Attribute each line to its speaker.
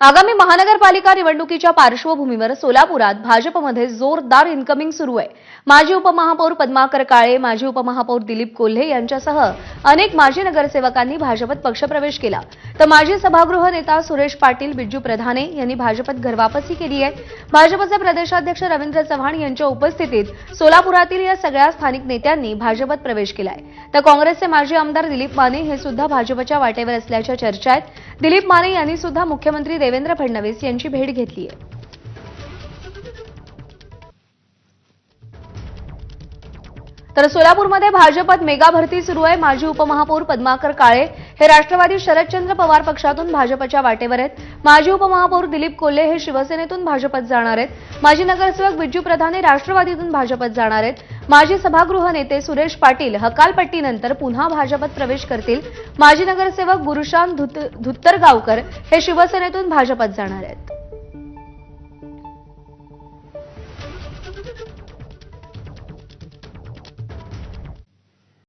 Speaker 1: आगामी महानगरपालिका निवडणुकीच्या पार्श्वभूमीवर सोलापुरात भाजपमध्ये जोरदार इन्कमिंग सुरू आहे. माजी उपमहापौर पद्माकर काळे माजी उपमहापौर दिलीप कोल्हे यांच्यासह अनेक माजी नगरसेवकांनी भाजपत पक्षप्रवेश केला. तर माजी सभागृह नेता सुरेश पाटील बिज्जू प्रधाने यांनी भाजपत घरवापसी केली आहे. भाजपचे प्रदेशाध्यक्ष रवींद्र चव्हाण यांच्या उपस्थितीत सोलापुरातील या सगळ्या स्थानिक नेत्यांनी भाजपत प्रवेश केलाय. तर काँग्रेसचे माजी आमदार दिलीप माने हे सुद्धा भाजपच्या वाटेवर असल्याच्या चर्चा आहेत. दिलीप माने यांनी सुद्धा मुख्यमंत्री देवेंद्र फडणवीस यांची भेट घेतली आहे. तर सोलापूरमध्ये भाजपात मेगा भरती सुरू आहे. माजी उपमहापौर पद्माकर काळे हे राष्ट्रवादी शरदचंद्र पवार पक्षातून भाजपच्या वाटेवर आहेत. माजी उपमहापौर दिलीप कोल्हे हे शिवसेनेतून भाजपत जाणार आहेत. माजी नगरसेवक बिज्जू हे राष्ट्रवादीतून भाजपत जाणार आहेत. माजी सभागृह नेते सुरेश पाटील हकालपट्टीनंतर पुन्हा भाजपत प्रवेश करतील. माजी नगरसेवक गुरुशान धुत- धुत्तरगावकर हे शिवसेनेतून भाजपत जाणार आहेत.